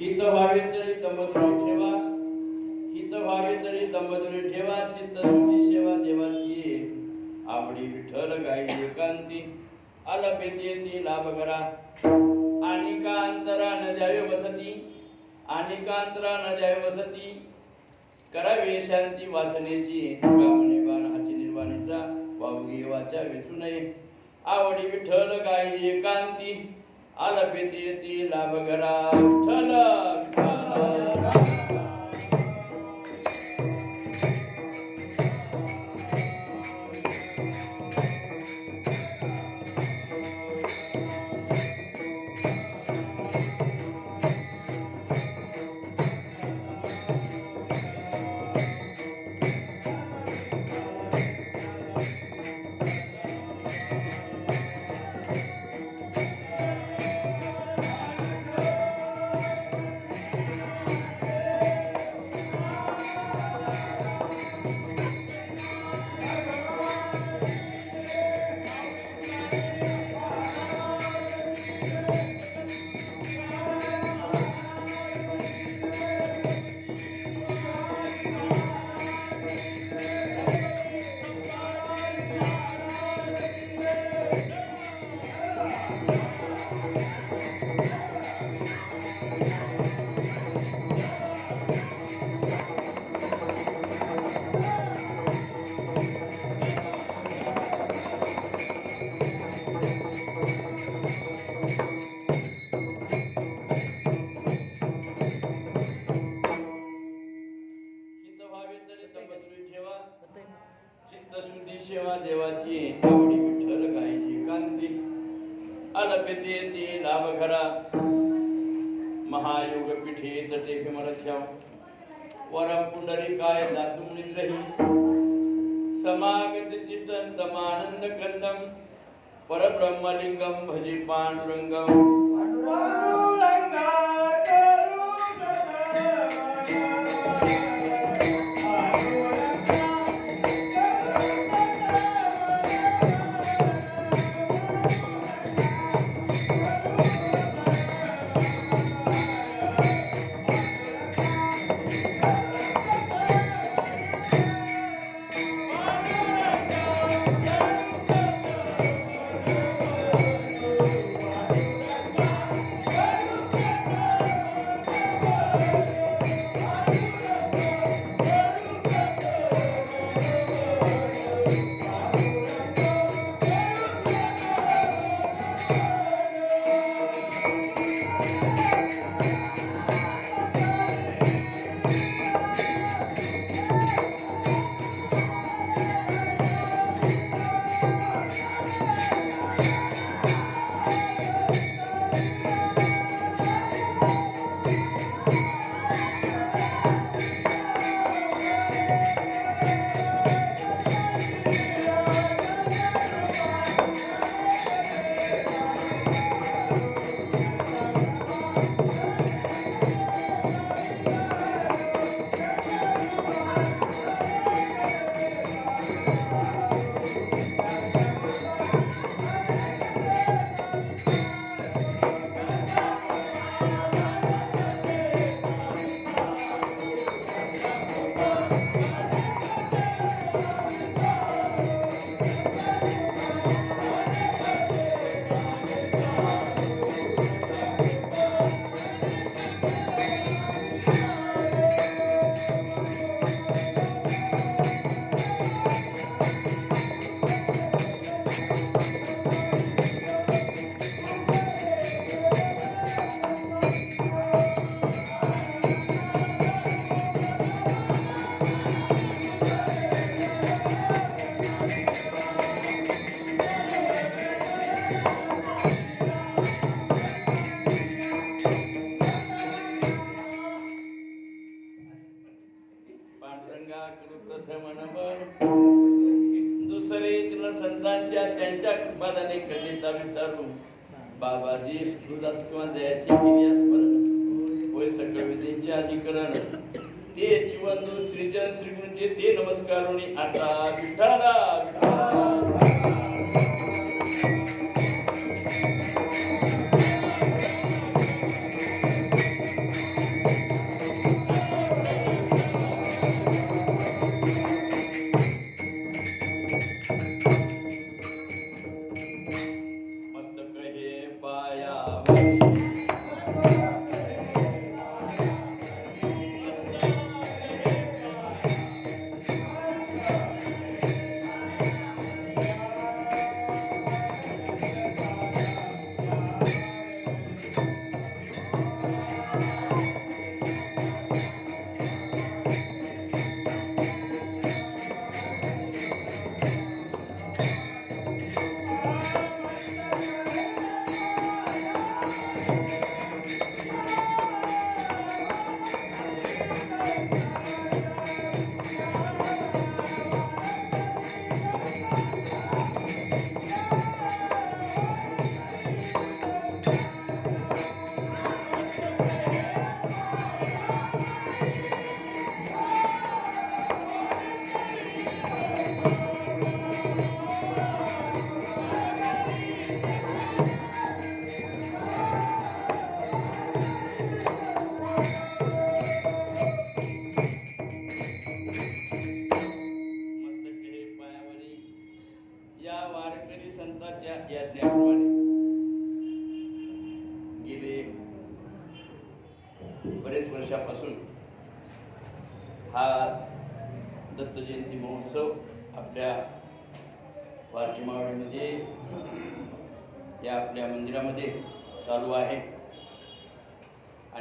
हित व्हावे तरी दमदुरी ठेवा. हित व्हावे तरी दमदुरी ठेवा. चित्त सेवा देवाची आवडी विठ्ठल गाई एकांती अलपेते ती लाभ करा. आणि अंतरा न द्यावे वसती. आणि अंतरा न द्यावे वसती. करावी शांती वासनेची. कामने बाण हाची निर्वाणीचा. वावगी वाचा वेचू नये. आवडी विठ्ठल गाई एकांती आलपेती येती लाभ करा विठ्ठल विठ्ठल महायोग पिठे तटे विमलख्याव वरम पुंडरी काय दातुम निग्रही। समागत चितन तमानंद खंडम परब्रह्मलिंगम भजे पांडुरंगम बाबाजी किंवा जयाचे केली स्मरण होय सकळ विधींचे अधिकरण ते चिवंदू श्रीजन श्रीगुरूचे ते नमस्कार आता विठाला विठ्ठला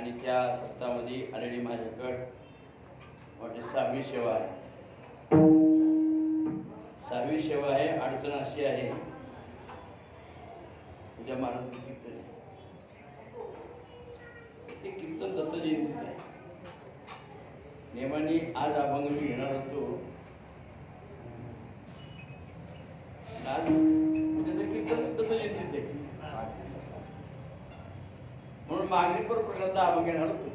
आणि त्या सप्तामध्ये आलेली माझ्याकडं म्हणजे सहावी सेवा आहे. सहावी सेवा आहे अडचण अशी आहे. उद्या महाराजांचं कीर्तन आहे. ते कीर्तन दत्त जयंतीचं आहे. नेमाने आज अभंग मी घेणार होतो. आज उद्याचं कीर्तन दत्त जयंतीचं आहे म्हणून मागणी पर प्रकारचा अभंग घेणार? होतो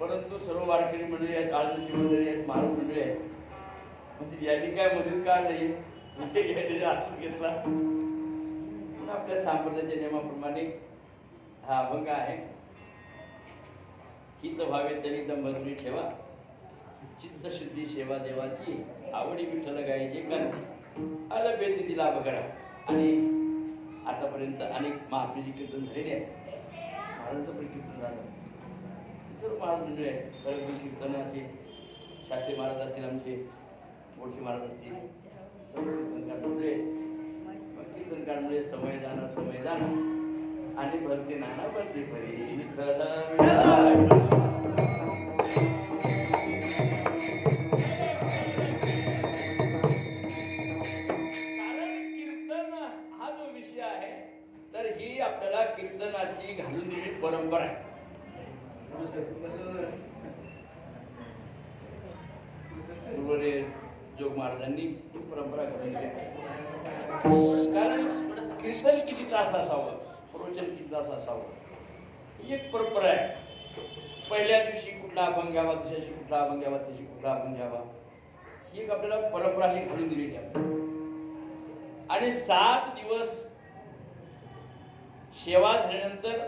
परंतु सर्व वारकरी मंडळी आहेत आळंदीची मंडळी आहेत महाराज मंडळी आहेत. म्हणजे यांनी काय मधील का नाही? म्हणजे हातच घेतला. म्हणून आपल्या सांप्रदायाच्या नियमाप्रमाणे हा अभंग आहे. हित व्हावे तरी दंबदुरी ठेवा. चित्तशुद्धी सेवा देवाची आवडी विठ्ठल गायचे करते आलं तिला बघा आणि आतापर्यंत अनेक महात्मेची कीर्तन झालेले आहे महाराजांचं पण कीर्तन झालं. सर्व महाराज आहे सर्व कीर्तन असे शास्त्री महाराज असतील आमचे मोठे महाराज असतील. सर्व कीर्तनकार म्हणजे कीर्तनकार समय जाणार समय जाणार आणि भरते नाना भरते परी ही एक परंपरा आहे. पहिल्या दिवशी कुठला अभंग घ्यावा दुसऱ्या दिवशी कुठला अभंग घ्यावा त्याची कुठला अभंग घ्यावा ही एक आपल्याला परंपरा ही घडून दिलेली आहे. आणि सात दिवस सेवा झाल्यानंतर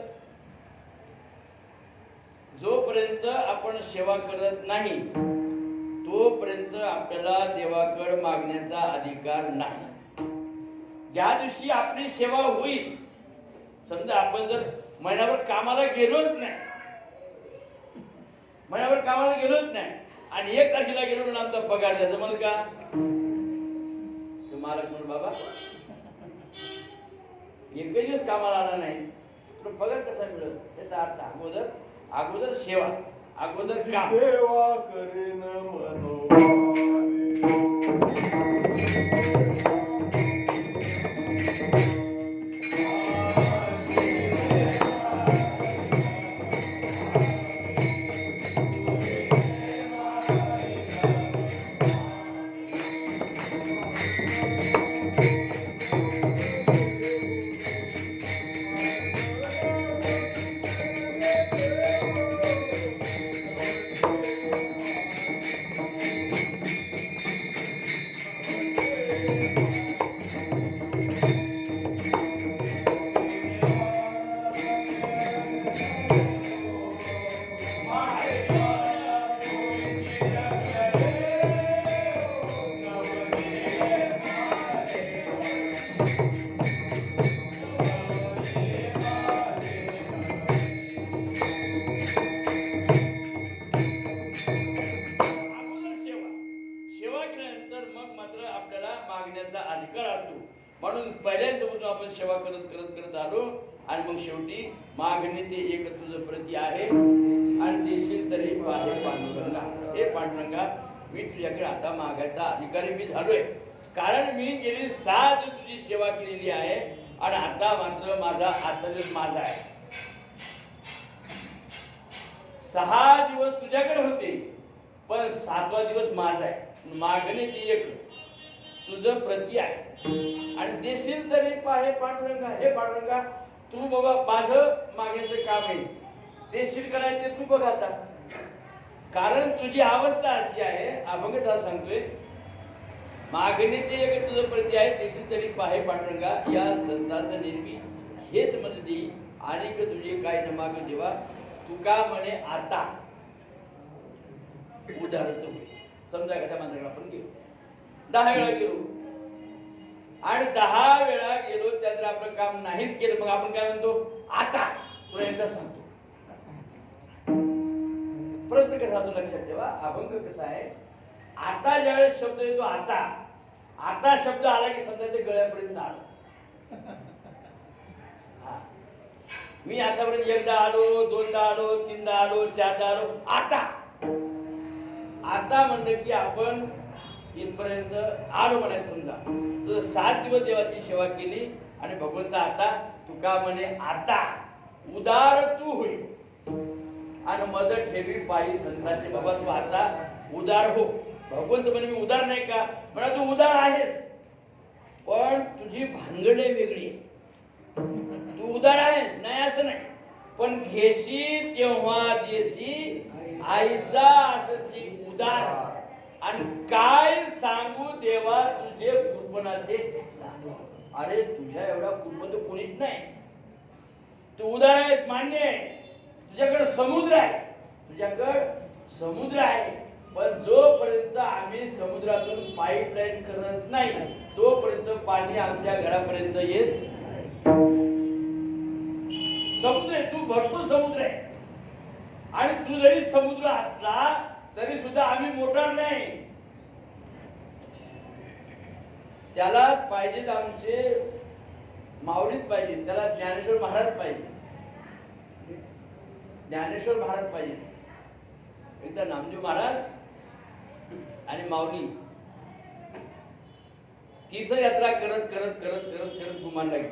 जोपर्यंत आपण सेवा करत नाही तोपर्यंत आपल्याला देवाकड मागण्याचा अधिकार नाही. ज्या दिवशी आपली सेवा होईल समजा आपण जर महिनाभर कामाला गेलोच नाही. महिनाभर कामाला गेलोच नाही. आणि एक तारखेला गेलो म्हणून आमचा पगार द्या. जमल का? मालक म्हणून बाबा एक दिवस कामाला आला नाही तर पगार कसा मिळत त्याचा अर्थ अगोदर अगोदर सेवा अगोदर काम. सेवा करेन सेवा करत करत करत आलो. आणि मग शेवटी मागणी ते एक तुझं प्रती आहे आणि देशील तरी पाहे पांडुरंगा. हे पांडुरंगा मी तुझ्याकडे आता मागायचा अधिकारी मी झालोय. कारण मी गेली सात तुझी सेवा केलेली आहे आणि आता मात्र माझा आचार्य माझा आहे. सहा दिवस तुझ्याकडे होते पण सातवा दिवस माझा आहे. मागणी ती एक तुझं प्रती आहे. आणि देशील तरी पाहे पांडुरंगा हे पांडुरंगा तू बाबा माझं मागण्याचं काम आहे. देशील करायचं ते तू बघ आता. कारण तुझी अवस्था अशी आहे अभंग सांगतोय मागणी ते एक तुझं प्रती आहे देशील तरी पाहे पांडुरंगा या संतांचं निर्मी हेच म्हणजे देई आणि तुझे काय न माग देवा? तुका म्हणे आता? उदाहरण तुम्ही. समजा एखाद्या माणसाकडे आपण गेलो दहा वेळा गेलो. आणि दहा वेळा गेलो त्या जर आपलं काम नाहीच केलं. मग आपण काय म्हणतो? आता तुला एकदा सांगतो. प्रश्न कसा तो लक्षात ठेवा? अभंग कसा आहे? आता ज्यावेळेस शब्द येतो आता. आता शब्द आला की समजा ते गळ्यापर्यंत आलं. मी आतापर्यंत एकदा आलो दोनदा आलो तीनदा आलो चारदा आलो. आता. आता म्हणलं की आपण इथपर्यंत आलो म्हणायचं समजा. तर सात दिवस देवाची सेवा केली आणि भगवंत आता तुका म्हणे आता उदार तू होई. आणि मद ठेवी पायी संतांचे बाबा तू आता उदार हो. भगवंत म्हणे मी उदार नाही का? म्हणा तू उदार आहेस. पण तुझी भानगडे वेगळी तू उदार आहेस. नाही असं नाही. पण घेशी तेव्हा देशी आईसा असशी उदार. आणि काय सांगू देवा तुझे कुर्बनाचे अरे तुझ्या एवढा कुर्बन तर कोणीच नाही. तू उदार आहेस मान्य आहे. तुझ्याकडे समुद्र आहे. तुझ्याकडे समुद्र आहे. पण जोपर्यंत आम्ही समुद्रातून पाईपलाईन करत नाही तोपर्यंत पाणी आमच्या घरापर्यंत येत समुद्र आहे तू भरपूर समुद्र आहे. आणि तू जरी समुद्र असला तरी सुद्धा आम्ही मोडणार नाही. त्याला पाहिजेत आमचे माऊलीच पाहिजे त्याला ज्ञानेश्वर महाराज पाहिजे ज्ञानेश्वर महाराज पाहिजे एकदा नामदेव महाराज आणि माऊली. तीर्थयात्रा करत करत करत करत करत गुमान गेले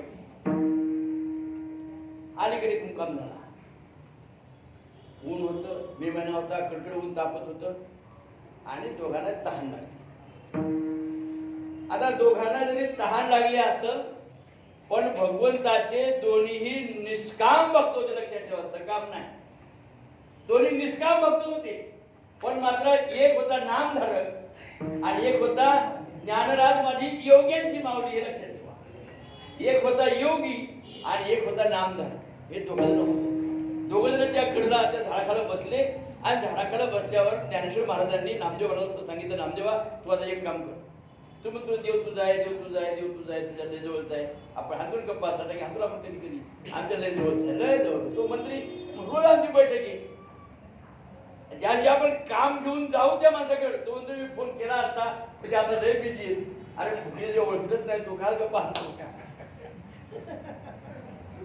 अलीकडे मुक्काम झाला ऊन होतं मे महिना होता कडकड ऊन तापत होतं. आणि दोघांना तहान लागली. आता दोघांना जरी तहान लागली असं पण भगवंताचे दोन्हीही निष्काम भक्त होते लक्षात ठेवा सकाम नाही. दोन्ही निष्काम भक्त होते पण मात्र एक होता नामधारक आणि एक होता ज्ञानराज माझी योग्यांची माऊली हे लक्षात ठेवा. एक होता योगी आणि एक होता नामधारक. हे दोघांना होतं दोघ जण त्या कडला त्या झाडाखाला बसले. आणि झाडाखाला बसल्यावर ज्ञानेश्वर महाराजांनी नामदेव महाराज सांगितलं नामदेवा तू आता एक काम कर. तू म्हणतो देव तुझा आहे देव तुझा आहे देव तुझा आहे तुझ्या लय जवळचा आहे. आपण हातून गप्पा असा की हातून आपण कधी कधी आमच्या लय जवळचा आहे. लय जवळ. तो मंत्री रोज आमची बैठकी. ज्याशी ज्या आपण काम घेऊन जाऊ त्या माणसाकडे. तो म्हणतो मी फोन केला असता म्हणजे आता लय बिझी अरे फुकले जे ओळखत नाही तो काल गप्पा हाणतो.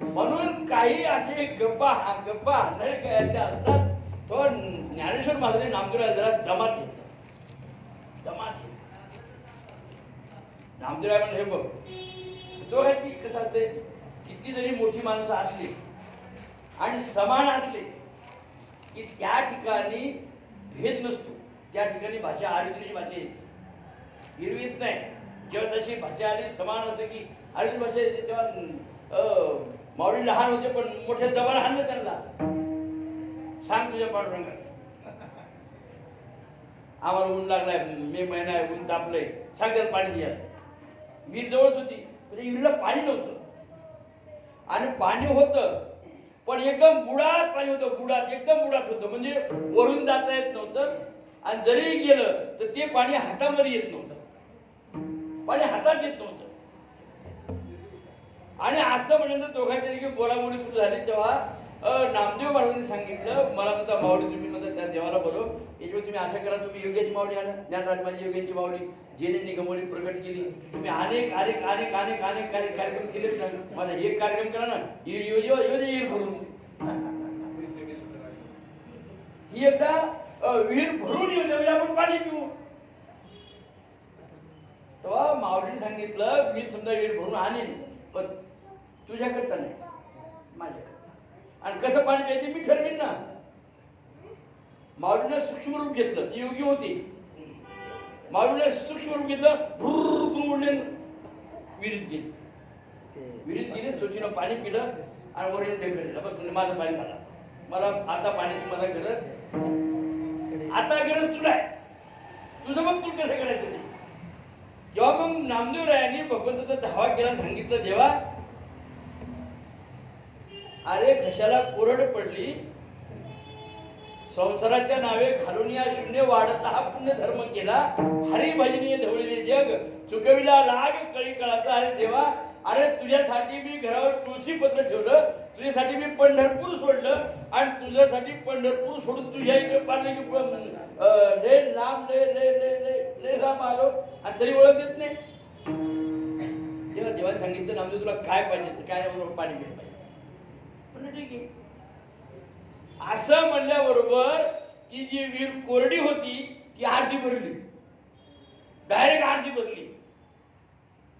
म्हणून काही असे गप्पा हा गप्पा हाणणारे असतात. तो ज्ञानेश्वर महाराज नामदेवराला जरा दमात घेतला. दमात घेतला. नामदेवराय म्हणजे हे बघ दोघांची कसं असते? किती जरी मोठी माणसं असली आणि समान असले की त्या ठिकाणी भेद नसतो. त्या ठिकाणी भाषा आरिद्रीची भाषा येते. हिरवीत नाही. जेव्हा तशी भाषा आली समान होते की आरिद्री भाषा येते तेव्हा माऊली लहान होते पण मोठ्या दबाण हाणलं त्यांना. सांग तुझ्या पांडुरंगात आम्हाला ऊन लागलाय मे महिना आहे ऊन तापलंय. सांग त्याला पाणी द्या. वीर जवळच होती म्हणजे विहिरीला पाणी नव्हतं. आणि पाणी होतं पण एकदम बुडात पाणी होतं बुडात एकदम बुडात होतं. म्हणजे वरून जाता येत नव्हतं आणि जरी गेलं तर ते पाणी हातामध्ये येत नव्हतं. पाणी हातात येत नव्हतं. आणि असं म्हणून दोघांच्या की बोलाबोली सुरू झाली. तेव्हा नामदेव महाराजांनी सांगितलं मला म्हणता मावडी तुम्ही म्हणता त्या देवाला बोलव. याच्यावर तुम्ही असं करा तुम्ही योग्याची मावडी आणा. ज्ञानराज माझी योग्याची मावडी जेने निगमवली प्रकट केली. तुम्ही अनेक अनेक अनेक अनेक अनेक कार्य कार्यक्रम केलेच ना. माझा एक कार्यक्रम करा ना. येऊ येऊ येईल भरून. ही एकदा विहीर भरून येऊ दे आपण पाणी पिऊ. तेव्हा मावडीने सांगितलं मी समजा विहीर भरून आणेन पण तुझ्याकरता नाही. माझ्याकरता. आणि कसं पाणी प्यायचे मी ठरवीन ना. माऊलीनं सूक्ष्म रूप घेतलं. ती योगी होती. माऊलीनं सूक्ष्म रूप घेतलं. भुर्र उडले विहिरीत गेली. विहिरीत गेली चोचीनं पाणी पिलं आणि वरील ढेकळलं बस म्हणजे माझं पाणी झालं. मला आता पाण्याची मला गरज आता गरज तुला आहे. तुझं मग तू कसं करायचं ते जेव्हा मग नामदेव रायाने भगवंताचा धावा केला सांगितलं देवा अरे घशाला कोरड पडली. संसाराच्या नावे घालून या शून्य वाढत हा पुण्य धर्म केला. हरिभजनीय धवळीने जग चुकविला लाग कळी कळाचा. अरे देवा अरे तुझ्यासाठी मी घरावर तुळशी पत्र ठेवलं. तुझ्यासाठी मी पंढरपूर सोडलं. आणि तुझ्यासाठी पंढरपूर सोडून तुझ्या इकडे पाहिले की प- लय लांब लय लय लय लय लय लांब आलो. आणि तरी ओळख देत नाही. तेव्हा देवाने सांगितलं नामदेव तुला काय पाहिजे? काय नाही म्हणून पाणी ठीक आहे असं म्हणल्याबरोबर ती जी वीर कोरडी होती ती आरती भरली. डायरेक्ट आरती भरली.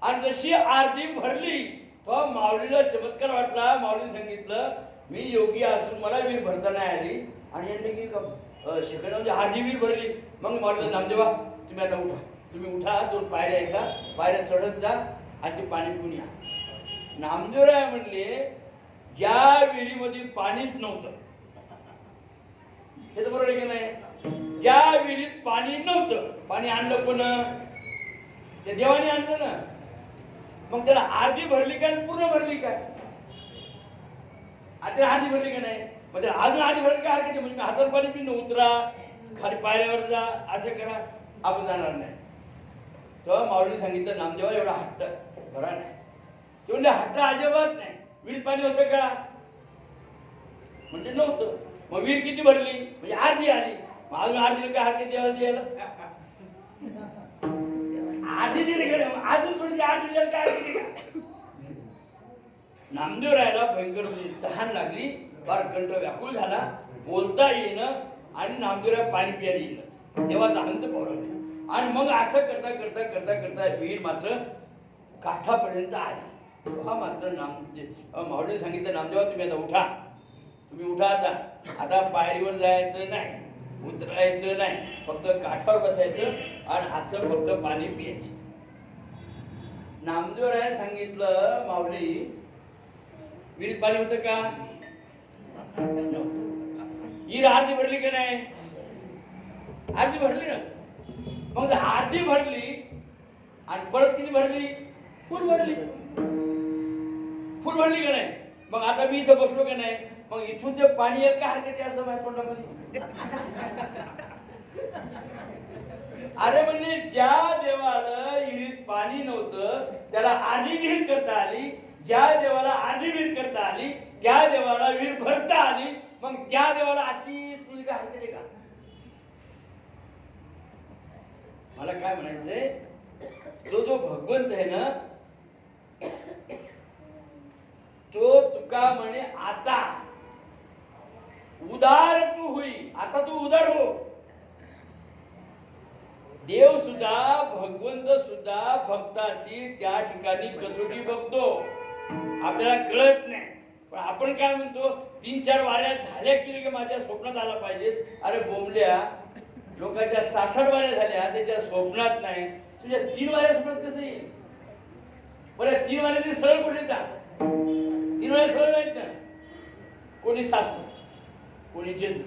आणि जशी आरती भरली तेव्हा माऊलीला चमत्कार वाटला. माऊली सांगितलं मी योगी असून मला वीर भरता नाही आली. आणि यांनी की शिकवलं म्हणजे आरती वीर भरली. मग माऊलीला नामदेवा तुम्ही आता उठा. तुम्ही उठा दोन पायऱ्या ऐका पायऱ्या चढत जा आणि ते पाणी पिऊन या. नामदेवराय म्हणले ज्या विहिरीमध्ये पाणीच नव्हतं. हे तर बरोबर आहे की नाही? ज्या विहिरीत पाणी नव्हतं पाणी आणलं पण त्या देवाने आणलं ना. मग त्याला अर्धी भरली काय पूर्ण भरली काय आता त्याला अर्धी भरली का नाही? मग त्याला अजून अर्धी भरली काय हरकत म्हणजे हातात पाणी पिणं उतरा खाली पायऱ्यावर जा असं करा. आपण जाणार नाही. तेव्हा माऊलीने सांगितलं नामदेवा एवढा हट्ट बरा नाही. ते हट्ट अजिबात नाही. विहिरीत पाणी होतं का? म्हणजे नव्हतं. मग विहीर किती भरली? म्हणजे आरती आली. मग अजून आरती काय आरती देवाला द्यायला? आधी दिली का अजून थोडीशी आरती द्यायला काय आरती नामदेव राहायला भयंकर म्हणजे तहान लागली. फार कंठ व्याकुळ झाला. बोलता येईन आणि नामदेवराय पाणी प्यायला येईन. तेव्हा हंत पवरवले आणि मग असं करता करता करता करता विहीर मात्र काठापर्यंत आली. तेव्हा मात्र नाम माऊलीने सांगितलं नामदेवा तुम्ही आता उठा. तुम्ही उठा आता. आता पायरीवर जायचं नाही उतरायचं नाही फक्त काठावर बसायचं आणि असं फक्त पाणी पियायचं. नामदेवराय सांगितलं माऊली विहिरीत पाणी होतं का? ही आरती भरली का नाही? आरती भरली ना? मग आरती भरली आणि परत किती भरली? फुल भरली. फुल भरली का नाही? मग आता मी इथं बसलो का नाही? मग इथून ते पाणी येईल का हरकत आहे असं माझ्या तोंडामध्ये? अरे म्हणजे ज्या देवाला विहिरीत पाणी नव्हतं त्याला आधी विहीर करता आली ज्या देवाला आधी विहीर करता आली त्या देवाला विहीर भरता आली मग त्या देवाला अशी तुझी का हरकत आहे का? मला काय म्हणायचंय? तो जो भगवंत आहे ना तो तुका म्हणे आता. उदार तू होई आता तू उदार हो. देव सुद्धा भगवंत सुद्धा भक्ताची त्या ठिकाणी कसोटी बघतो. आपल्याला कळत नाही. पण आपण काय म्हणतो तीन चार वाऱ्या झाल्या की की माझ्या स्वप्नात आला पाहिजे? अरे बोंबल्या लोकांच्या साठ साठ वाऱ्या झाल्या त्याच्या स्वप्नात नाही. तुझ्या तीन वाऱ्या स्वप्नात कसं येईल? बरं तीन वाऱ्या ते सरळ कुठे येतात तीन वाऱ्या नाहीत ना कोणी सासू कोणी जेजू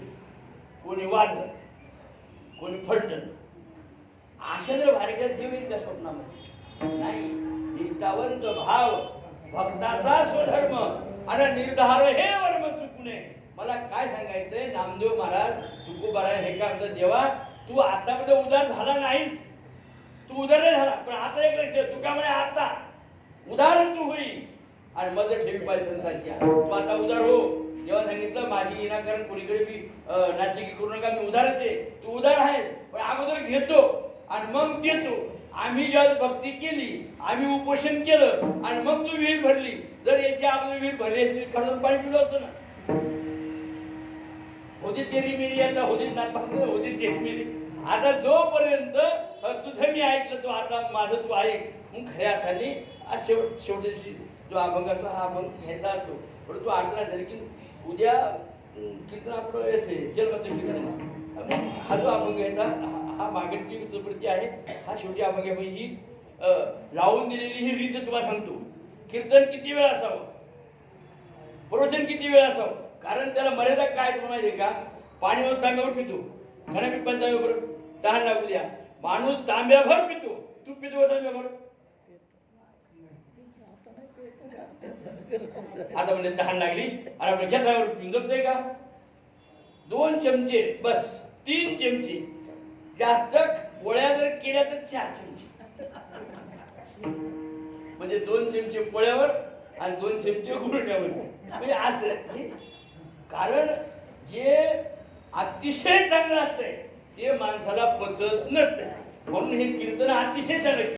कोणी वादळ कोणी फलटण अशा जर भारिका देव येईल स्वप्नामध्ये. नाही निष्ठावंत भाव भक्ताचा स्वधर्म आणि निर्धार हे वर्म चुकणे मला काय सांगायचंय नामदेव महाराज तुकोबारा हे काय म्हणतात देवा तू आतापर्यंत उदार झाला नाहीस. तू उदार नाही झाला पण आता एक लक्ष तू काय म्हणे आता. उदाहरण तू होई. आणि मग ठेवी पाहिजे संतांच्या तू आता उदार हो. जेव्हा सांगितलं माझी विनाकारण कोणीकडे मी नाचिकी करू नका मी उदारच आहे. तू उदार आहेस पण अगोदर घेतो. आणि मग देतो. आम्ही ज्या भक्ती केली आम्ही उपोषण केलं आणि मग तू विहीर भरली. जर याची अगोदर विहीर भरली असती, खरंच पाणी पिलं होतं ना. होती तेरी मेरी आता होती नाथ होती तेरी मेरी. आता जोपर्यंत तुझं मी ऐकलं तो आता माझं तू ऐक मग खऱ्या अर्थाने शेवट शेवटी जो अभंग असतो हा अभंग घ्यायचा असतो. परंतु अडचण झाली की उद्या कीर्तन आपलं याचे जन्मचं कीर्तन हा जो अभंग घ्यायचा हा- हा मागणीची वृत्ती आहे. हा शेवटी अभंग आहे म्हणजे ही लावून दिलेली ही रीत तुम्हाला सांगतो. कीर्तन किती वेळ असावं? प्रवचन किती वेळ असावं? कारण त्याला मर्यादा काय माहिती आहे का? पाणी होत तांब्यावर पितो. घरा मी पण तांब्यावर तहान लागू द्या. माणूस तांब्याभर पितो. तू पितो का तांब्याभर आता म्हणजे तहान लागली. आणि आपण घ्या तांब्यावर का? दोन चमचे बस तीन चमचे. जास्त पोळ्या जर केल्या तर चार चमचे. म्हणजे दोन चमचे पोळ्यावर आणि दोन चमचे गुरण्यावर म्हणजे असं कारण जे अतिशय चांगलं असतंय ते माणसाला पचत नसतं म्हणून हे कीर्तन अतिशय चांगलं